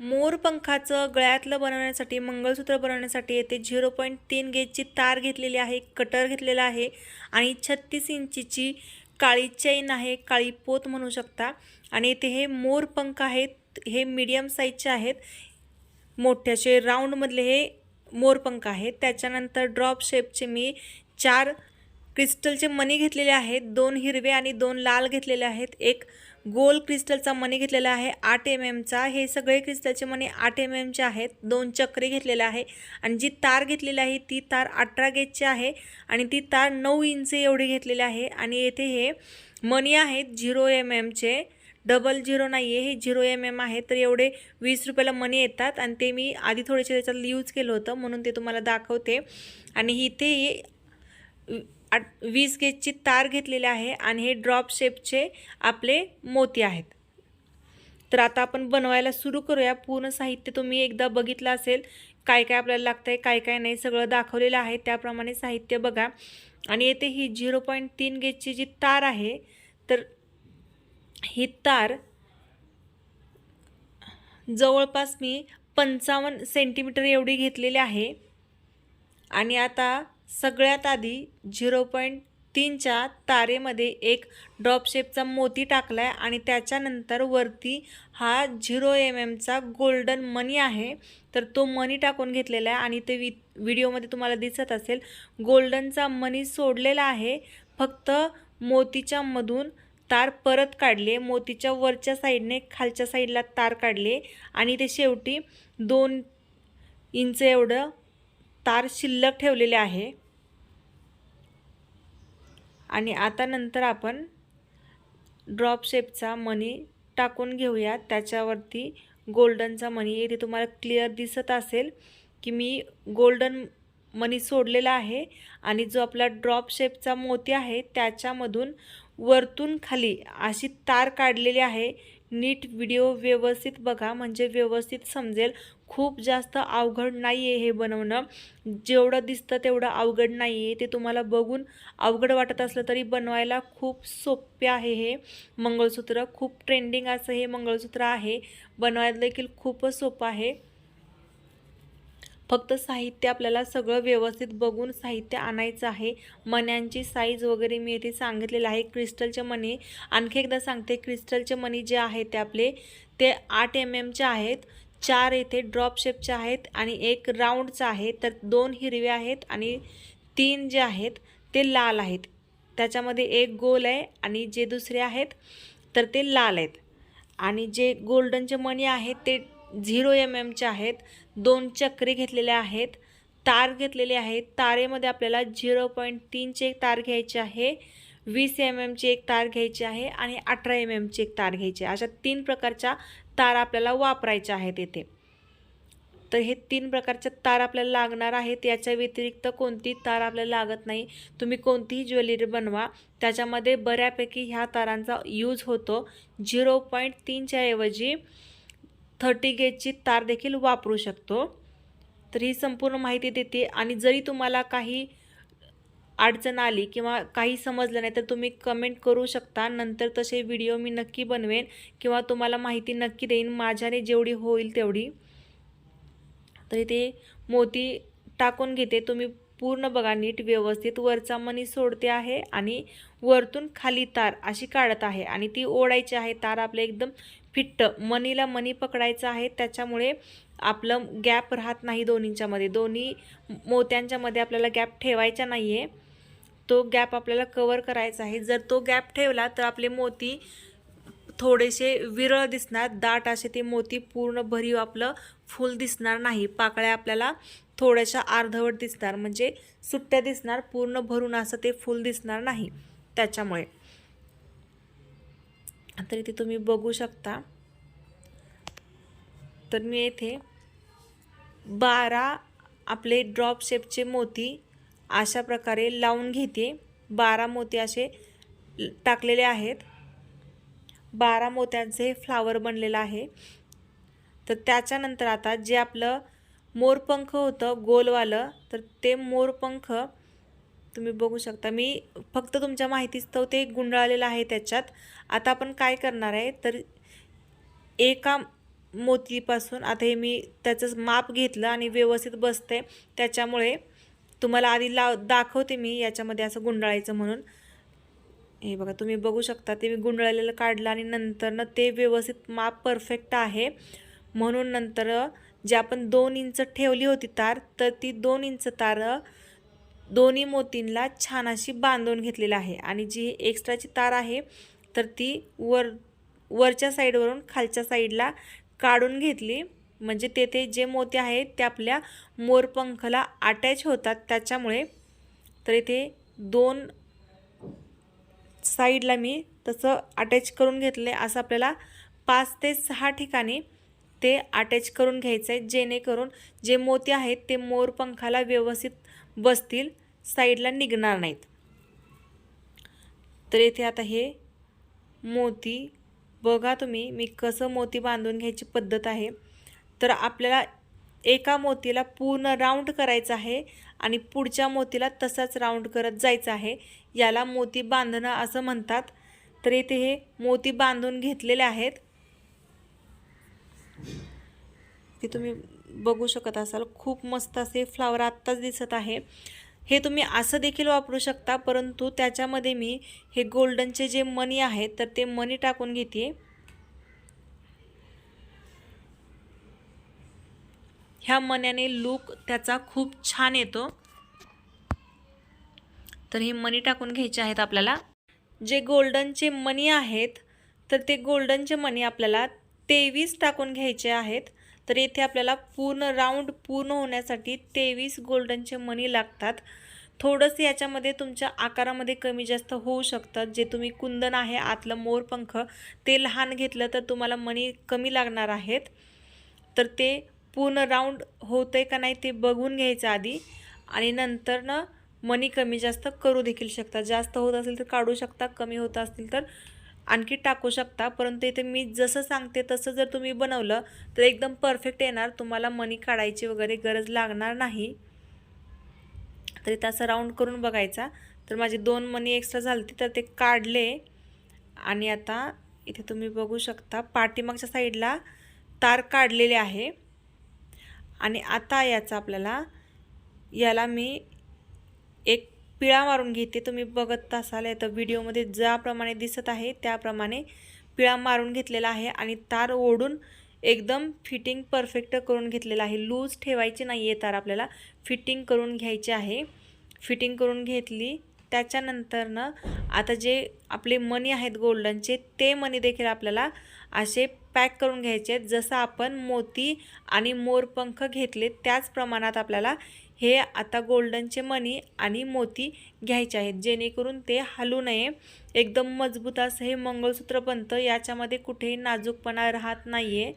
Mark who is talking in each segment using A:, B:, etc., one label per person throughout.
A: मोरपंखाचं गळ्यातलं बनवण्यासाठी मंगळसूत्र बनवण्यासाठी येथे झिरो पॉईंट तीन गेजची तार घेतलेली आहे कटर घेतलेला आहे आणि छत्तीस इंचीची काळी चैन आहे काळी पोत म्हणू शकता. आणि इथे हे मोरपंख आहेत हे मीडियम साईजचे आहेत. मोठ्याचे राऊंडमधले हे मोरपंख आहेत. त्याच्यानंतर ड्रॉप शेपचे मी चार क्रिस्टलचे मणी घेतलेले आहेत. दोन हिरवे आणि दोन लाल घेतलेले आहेत. एक गोल क्रिस्टलचा मणी घेतलेला आहे आठ एम एमचा हे सगळे क्रिस्टलचे मणी आठ एम एमचे आहेत. दोन चक्रे घेतलेले आहे आणि जी तार घेतलेली आहे ती तार अठरा गेजची आहे आणि ती तार नऊ इंच एवढी घेतलेली आहे आणि येथे हे मणी आहेत झिरो एम एमचे डबल झिरो नाही आहे हे झिरो एम एम आहे तर एवढे वीस रुपयाला मनी येतात आणि ते मी आधी थोडेसे त्याच्यात यूज केलं होतं म्हणून ते तुम्हाला दाखवते. आणि इथे आठ वीस गेजची तार घेतलेली आहे आणि हे ड्रॉप शेपचे आपले मोती आहेत. तर आता आपण बनवायला सुरू करूया. पूर्ण साहित्य तुम्ही एकदा बघितलं असेल काय काय आपल्याला लागतं आहे काय काय नाही सगळं दाखवलेलं आहे. त्याप्रमाणे साहित्य बघा. आणि येथे ही झिरो पॉईंट तीन गेजची जी तार आहे तर ही तार जवळपास मी पंचावन्न सेंटीमीटर एवढी घेतलेली आहे. आणि आता सगळ्यात आधी झिरो पॉईंट तीनच्या तारेमध्ये एक ड्रॉप शेपचा मोती टाकला आहे आणि त्याच्यानंतर वरती हा झिरो एम एमचा गोल्डन मनी आहे. तर तो मनी टाकून घेतलेला आहे आणि ते वि व्हिडिओमध्ये तुम्हाला दिसत असेल गोल्डनचा मनी सोडलेला आहे. फक्त मोतीच्या मधून तार परत काढले मोतीच्या वरच्या साईडने खालच्या साईडला तार काढले आणि ते शेवटी दोन इंच एवढं तार शिल्लक ठेवलेले आहे. आणि आता नंतर आपण ड्रॉप शेपचा मनी टाकून घेऊया. त्याच्यावरती गोल्डनचा मनी येथे तुम्हाला क्लिअर दिसत असेल की मी गोल्डन मनी सोडलेला आहे. आणि जो आपला ड्रॉप शेपचा मोती आहे त्याच्यामधून वरतून खाली अशी तार काढलेली आहे. नीट व्हिडिओ व्यवस्थित बघा. म्हणजे व्यवस्थित समजेल खूप जास्त अवघड नाही आहे हे बनवणं. जेवढं दिसतं तेवढं अवघड नाही आहे ते तुम्हाला बघून अवघड वाटत असलं तरी बनवायला खूप सोपे आहे हे. मंगळसूत्र खूप ट्रेंडिंग असं हे मंगळसूत्र आहे. बनवायला देखील खूपच सोपं आहे. फक्त साहित्य आपल्याला सगळं व्यवस्थित बघून साहित्य आणायचं आहे. मण्यांची साईज वगैरे मी येथे सांगितलेलं आहे. क्रिस्टलचे मणी. आणखी एकदा सांगते क्रिस्टलचे मणी जे आहेत ते आपले ते आठ एम एमचे आहेत. चार येथे ड्रॉप शेपचे आहेत आणि एक राऊंडचा आहे. तर दोन हिरवे आहेत आणि तीन जे आहेत ते लाल आहेत. त्याच्यामध्ये एक गोल आहे आणि जे दुसरे आहेत तर ते लाल आहेत. आणि जे गोल्डनचे मणी आहेत ते झिरो एम एमचे आहेत. दोन चक्रे घेतलेले आहेत तार घेतलेले आहेत. तारेमध्ये आपल्याला झिरो पॉईंट तीनचे एक तार घ्यायचे आहे वीस एम एमची एक तार घ्यायची आहे आणि अठरा एम एमची एक तार घ्यायची आहे. अशा तीन प्रकारच्या तार आपल्याला वापरायच्या आहेत येथे तर हे तीन प्रकारच्या तार आपल्याला लागणार आहेत. याच्या व्यतिरिक्त कोणती तार आपल्याला लागत नाही. तुम्ही कोणतीही ज्वेलरी बनवा. त्याच्यामध्ये बऱ्यापैकी ह्या तारांचा यूज होतो. झिरो पॉईंट तीनच्या ऐवजी थर्टी गेजची तार देखील वापरू शकतो. तर ही संपूर्ण माहिती देते. आणि जरी तुम्हाला काही अडचण आली किंवा काही समजलं नाही तर तुम्ही कमेंट करू शकता. नंतर तसे व्हिडिओ मी नक्की बनवेन किंवा तुम्हाला माहिती नक्की देईन. माझ्याने जेवढी होईल तेवढी. तर इथे मोती टाकून घेते. तुम्ही पूर्ण बघा नीट व्यवस्थित. वरचा मनी सोडते आहे आणि वरतून खाली तार अशी काढत आहे आणि ती ओढायची आहे. तार आपलं एकदम फिट्ट. मनीला मनी पकडायचं आहे. त्याच्यामुळे आपलं गॅप राहत नाही दोन्हींच्यामध्ये. दोन्ही मोत्यांच्यामध्ये आपल्याला गॅप ठेवायचा नाही आहे तो गॅप आपल्याला कवर करायचा आहे. जर तो गॅप ठेवला तर आपले मोती थोडेसे विरळ दिसणार. दाट असे ते मोती पूर्ण भरीव आपलं फुल दिसणार नाही. पाकळ्या आपल्याला थोड्याशा अर्धवट दिसणार. म्हणजे सुट्ट्या दिसणार. पूर्ण भरून असं ते फुल दिसणार नाही त्याच्यामुळे. तर इथे तुम्ही बघू शकता. तर मी येथे बारा आपले ड्रॉप शेपचे मोती अशा प्रकारे लावून घेते. बारा मोती असे टाकलेले आहेत. बारा मोत्यांचे फ्लावर बनलेलं आहे. तर त्याच्यानंतर आता जे आपलं मोरपंख होतं गोलवालं तर ते मोरपंख तुम्ही बघू शकता. मी फक्त तुमच्या माहितीस्तव ते गुंडाळलेलं आहे त्याच्यात. आता आपण काय करणार आहे? तर एका मोतीपासून आता हे मी त्याचं माप घेतलं आणि व्यवस्थित बसते. त्याच्यामुळे तुम्हाला आधी लाव दाखवते मी याच्यामध्ये असं गुंडाळायचं म्हणून. हे बघा तुम्ही बघू शकता ते मी गुंडाळलेलं काढलं आणि नंतरनं ते व्यवस्थित माप परफेक्ट आहे. म्हणून नंतर जे आपण दोन इंच ठेवली होती तार तर ती दोन इंच तार दोन्ही मोतींला छान अशी बांधून घेतलेली आहे. आणि जी एक्स्ट्राची तार आहे तर ती वर वरच्या साईडवरून खालच्या साईडला काढून घेतली. म्हणजे तेथे जे मोती आहेत ते आपल्या मोरपंखला अटॅच होतात. त्याच्यामुळे तर इथे दोन साईडला मी तसं अटॅच करून घेतलं आहे असं आपल्याला पाच ते सहा ठिकाणी ते अटॅच करून घ्यायचं आहे. जेणेकरून जे मोती आहेत ते मोरपंखाला व्यवस्थित बसतील साईडला निघणार नाहीत. तर येथे आता हे मोती बघा तुम्ही मी कसं मोती बांधून घ्यायची पद्धत आहे. तर आपल्याला एका मोतीला पूर्ण राऊंड करायचं आहे आणि पुढच्या मोतीला तसाच राऊंड करत जायचं आहे. याला मोती बांधणं असं म्हणतात. तर इथे हे मोती बांधून घेतलेले आहेत. ते तुम्ही बघू शकत असाल खूप मस्त असे फ्लावर आत्ताच दिसत आहे. हे तुम्ही असं देखील वापरू शकता परंतु त्याच्यामध्ये मी हे गोल्डनचे जे मनी आहेत तर ते मनी टाकून घेते. ह्या मण्याने लूक त्याचा खूप छान येतो. तर हे मनी टाकून घ्यायचे आहेत आपल्याला. जे गोल्डनचे मनी आहेत तर ते गोल्डनचे मनी आपल्याला तेवीस टाकून घ्यायचे आहेत. तर येथे आपल्याला पूर्ण राऊंड पूर्ण होण्यासाठी तेवीस गोल्डनचे मनी लागतात. थोडंसं याच्यामध्ये तुमच्या आकारामध्ये कमी जास्त होऊ शकतं. जे तुम्ही कुंदन आहे आतलं मोरपंख ते लहान घेतलं तर तुम्हाला मनी कमी लागणार आहेत. तर ते पूर्ण राऊंड होतं आहे का नाही ते बघून घ्यायचं आधी. आणि नंतर ना मनी कमी जास्त करू देखील शकता. जास्त होत असेल तर काढू शकता कमी होत असतील तर आणखी टाकू शकता. परंतु इथे मी जसं सांगते तसं जर तुम्ही बनवलं तर एकदम परफेक्ट येणार. तुम्हाला मनी काढायची वगैरे गरज लागणार नाही. तर इथं असं राऊंड करून बघायचा. तर माझे दोन मनी एक्स्ट्रा झाले तर ते काढले. आणि आता इथे तुम्ही बघू शकता पाठीमागच्या साईडला तार काढलेले आहे. आणि आता याचा आपल्याला याला मी एक पिळा मारून घेते. तुम्ही बघत असाल तर व्हिडिओमध्ये ज्याप्रमाणे दिसत आहे त्याप्रमाणे पिळा मारून घेतलेला आहे आणि तार ओढून एकदम फिटिंग परफेक्ट करून घेतलेला आहे. लूज ठेवायची नाही आहे तार आपल्याला. फिटिंग करून घ्यायची आहे. फिटिंग करून घेतली त्याच्यानंतरनं आता जे आपले मनी आहेत गोल्डनचे ते मनी देखील आपल्याला असे पॅक करून घ्यायचे आहेत. जसं आपण मोती आणि मोरपंख घेतले त्याच प्रमाणात आपल्याला हे आता गोल्डनचे मणी आणि मोती घ्यायचे आहेत. जेणेकरून ते हलू नये. एकदम मजबूत असं हे मंगळसूत्र बनतं. याच्यामध्ये कुठेही नाजूकपणा राहत नाही आहे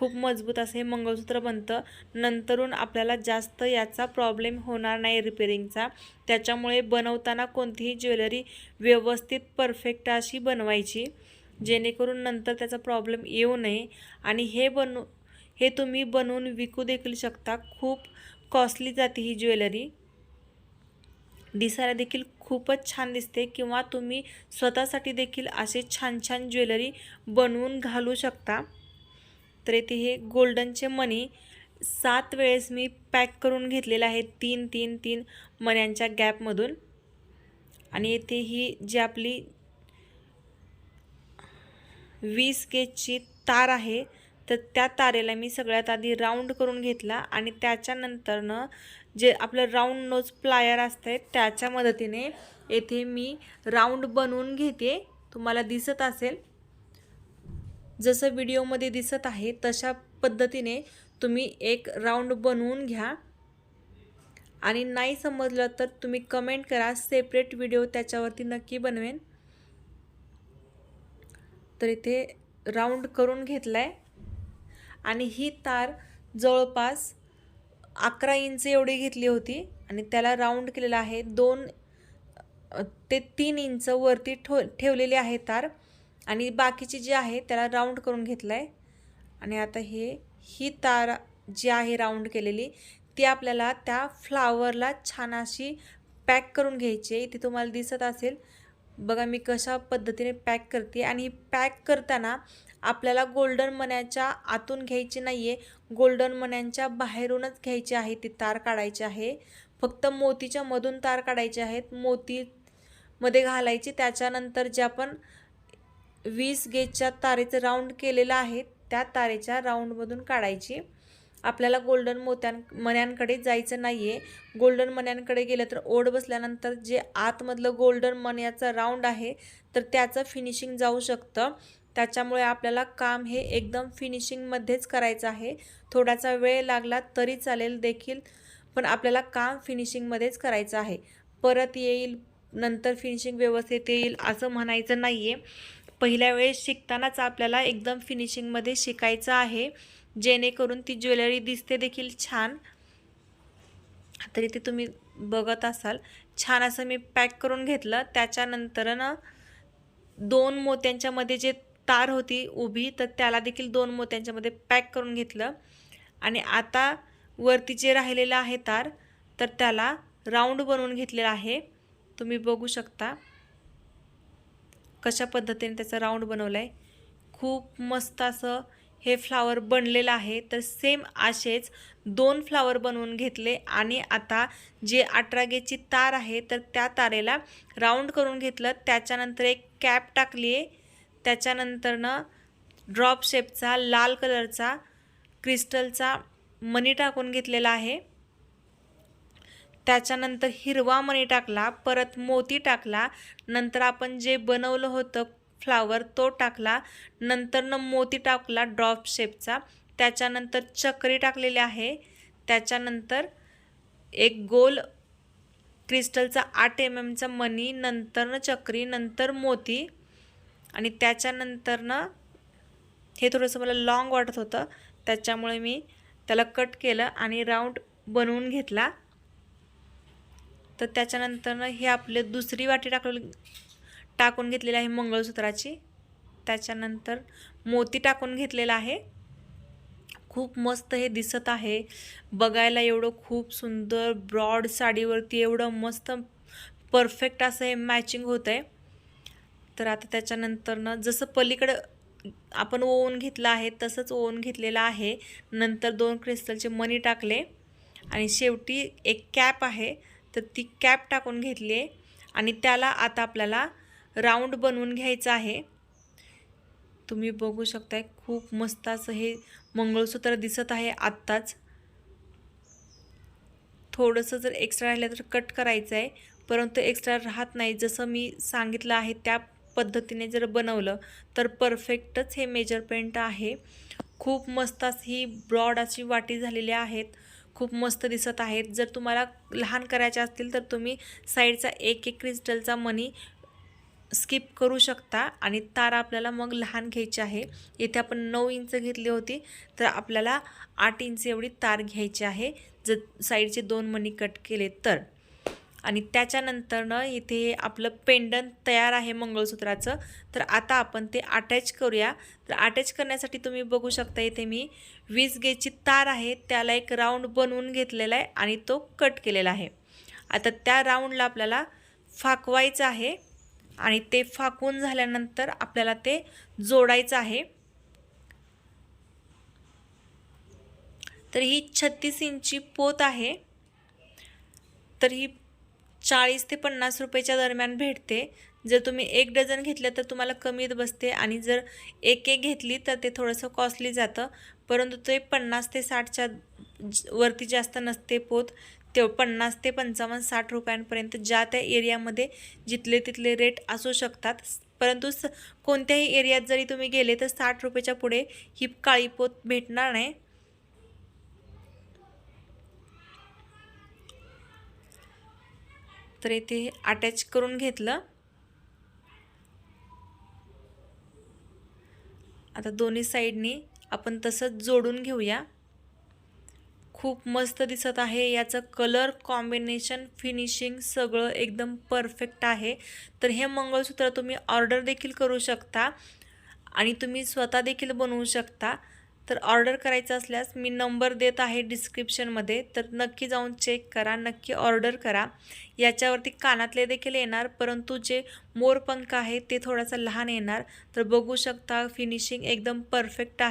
A: खूप मजबूत असं हे मंगळसूत्र बनतं. नंतरून आपल्याला जास्त याचा प्रॉब्लेम होणार नाही रिपेरिंगचा त्याच्यामुळे बनवताना कोणतीही ज्वेलरी व्यवस्थित परफेक्ट अशी बनवायची. जेणेकरून नंतर त्याचा प्रॉब्लेम येऊ नये. आणि हे बनू हे तुम्ही बनवून विकू देखील शकता. खूप कॉस्टली जाते ही ज्वेलरी दिसायला देखील खूपच छान दिसते किंवा तुम्ही स्वतःसाठी देखील असे छान छान ज्वेलरी बनवून घालू शकता. तर येथे हे गोल्डनचे मनी सात वेळेस मी पॅक करून घेतलेले आहे तीन तीन तीन मण्यांच्या गॅपमधून. आणि येथे ही जी आपली वीस गेजची तार आहे तर त्या तारेला मी सगळ्यात आधी राऊंड करून घेतला आणि त्याच्यानंतरनं जे आपलं राऊंड नोज प्लायर असतं त्याच्या मदतीने येथे मी राऊंड बनवून घेते. तुम्हाला दिसत असेल जसं व्हिडिओमध्ये दिसत आहे तशा पद्धतीने तुम्ही एक राऊंड बनवून घ्या. आणि नाही समजलं तर तुम्ही कमेंट करा सेपरेट व्हिडिओ त्याच्यावरती नक्की बनवेन. तर इथे राऊंड करून घेतला आहे आणि ही तार जवळपास अकरा इंच एवढी घेतली होती. आणि त्याला राऊंड केलेला आहे दोन ते तीन इंच वरती ठो ठेवलेली आहे तार. आणि बाकीची जी आहे त्याला राऊंड करून घेतलं आहे आणि आता हे ही तार जी आहे राऊंड केलेली ती आपल्याला त्या फ्लावरला छान अशी पॅक करून घ्यायची आहे. इथे तुम्हाला दिसत असेल बघा मी कशा पद्धतीने पॅक करते. आणि पॅक करताना आपल्याला गोल्डन मण्याच्या आतून घ्यायची नाही आहे गोल्डन मण्यांच्या बाहेरूनच घ्यायची आहे ती तार काढायची आहे. फक्त मोतीच्या मधून तार काढायचे आहेत. मोतीमध्ये घालायची. त्याच्यानंतर जे आपण वीस गेजच्या तारेचं राऊंड केलेलं आहे. त्या तारेच्या राऊंडमधून काढायची. आपल्याला गोल्डन मोत्यां मण्यांकडे जायचं नाही आहे गोल्डन मण्यांकडे गेलं तर ओढ बसल्यानंतर जे आतमधलं गोल्डन मण्याचं राऊंड आहे तर त्याचं फिनिशिंग जाऊ शकतं. त्याच्यामुळे आपल्याला काम हे एकदम फिनिशिंगमध्येच करायचं आहे. थोडासा वेळ लागला तरी चालेल देखील पण आपल्याला काम फिनिशिंगमध्येच करायचं आहे. परत येईल नंतर फिनिशिंग व्यवस्थित येईल असं म्हणायचं नाही आहे पहिल्या वेळेस शिकतानाच आपल्याला एकदम फिनिशिंगमध्ये शिकायचं आहे. जेणेकरून ती ज्वेलरी दिसते देखील छान. तरी ते तुम्ही बघत असाल. छान असं मी पॅक करून घेतलं. त्याच्यानंतर ना दोन मोत्यांच्यामध्ये जे तार होती उभी तर त्याला देखील दोन मोत्यांच्यामध्ये पॅक करून घेतलं. आणि आता वरती जे राहिलेलं आहे तार तर त्याला राऊंड बनवून घेतलेला आहे. तुम्ही बघू शकता. कशा पद्धतीने त्याचा राऊंड बनवला आहे खूप मस्त असं हे फ्लावर बनलेलं आहे. तर सेम असेच दोन फ्लावर बनवून घेतले आणि आता जे अठरागेची तार आहे तर त्या तारेला राऊंड करून घेतलं. त्याच्यानंतर एक कॅप टाकली आहे त्याच्यानंतरनं ड्रॉप शेपचा लाल कलरचा क्रिस्टलचा मनी टाकून घेतलेला आहे. त्याच्यानंतर हिरवा मणी टाकला परत मोती टाकला नंतर आपण जे बनवलं होतं फ्लावर तो टाकला नंतरनं मोती टाकला ड्रॉप शेपचा त्याच्यानंतर चक्री टाकलेली आहे त्याच्यानंतर एक गोल क्रिस्टलचा आठ एम एमचा मनी नंतरनं चक्री नंतर मोती आणि त्याच्यानंतरनं हे थोडंसं मला लाँग वाटत होतं त्याच्यामुळे मी त्याला कट केलं आणि राऊंड बनवून घेतला. तर त्याच्यानंतरनं हे आपले दुसरी वाटी टाकलेली टाकून घेतलेली आहे मंगळसूत्राची. त्याच्यानंतर मोती टाकून घेतलेला आहे. खूप मस्त हे दिसत आहे. बघायला एवढं खूप सुंदर ब्रॉड साडीवरती एवढं मस्त परफेक्ट असं हे मॅचिंग होतं आहे तर आता त्याच्यानंतरनं जसं पलीकडं आपण ओवून घेतलं आहे तसंच ओवून घेतलेलं आहे. नंतर दोन क्रिस्टलचे मनी टाकले. आणि शेवटी एक कॅप आहे. तर ती कॅप टाकून घेतली आहे. आणि त्याला आता आपल्याला राऊंड बनवून घ्यायचं आहे. तुम्ही बघू शकताय खूप मस्त असं हे मंगळसूत्र दिसत आहे आत्ताच. थोडंसं जर एक्स्ट्रा राहिलं तर कट करायचं आहे. परंतु एक्स्ट्रा राहत नाही. जसं मी सांगितलं आहे त्या पद्धतीने जर बनवलं तर परफेक्टच हे मेजरमेंट आहे. खूप मस्त अशी ही ब्रॉड अशी वाटी झालेली आहेत. खूप मस्त दिसत आहेत. जर तुम्हाला लहान करायचे असतील तर तुम्ही साईडचा एक एक क्रिस्टलचा मनी स्किप करू शकता आणि तार आपल्याला मग लहान घ्यायची आहे. इथे आपण नऊ इंच घेतली होती तर आपल्याला आठ इंच एवढी तार घ्यायची आहे. जर साईडचे दोन मनी कट केले तर. आणि त्याच्यानंतरनं इथे आपलं पेंडन तयार आहे मंगळसूत्राचं. तर आता आपण ते अटॅच करूया. तर अटॅच करण्यासाठी तुम्ही बघू शकता इथे मी वीज गेजची तार आहे. त्याला एक राऊंड बनवून घेतलेला आहे आणि तो कट केलेला आहे. आता त्या राऊंडला आपल्याला फाकवायचं आहे आणि ते फाकून झाल्यानंतर आपल्याला ते जोडायचं आहे. तर ही छत्तीस इंची पोत आहे. तर ही चाळीस ते पन्नास रुपयेच्या दरम्यान भेटते. जर तुम्ही एक डझन घेतलं तर तुम्हाला कमीत बसते आणि जर एक एक घेतली तर ते थोडंसं कॉस्टली जातं. परंतु ते पन्नास ते साठच्या वरती जास्त नसते पोत. ते पन्नास ते पंचावन्न साठ रुपयांपर्यंत ज्या त्या एरियामध्ये जिथले तिथले रेट असू शकतात. परंतु स कोणत्याही एरियात जरी तुम्ही गेले तर साठ रुपयेच्या पुढे ही काळी पोत भेटणार नाही. तर इथे अटॅच करून घेतलं. आता दोन्ही साईडनी आपण तसंच जोडून घेऊया. खूप मस्त दिसत आहे. याचं कलर कॉम्बिनेशन फिनिशिंग सगळं एकदम परफेक्ट आहे. तर हे मंगळसूत्र तुम्ही ऑर्डर देखील करू शकता. आणि तुम्ही स्वतः देखील बनवू शकता. तर ऑर्डर करायचं असल्यास मी नंबर देत आहे डिस्क्रिप्शनमध्ये. तर नक्की जाऊन चेक करा नक्की ऑर्डर करा. याच्यावरती कानातले देखील येणार परंतु जे मोरपंख आहे ते थोडासा लहान येणार. तर बघू शकता फिनिशिंग एकदम परफेक्ट आहे.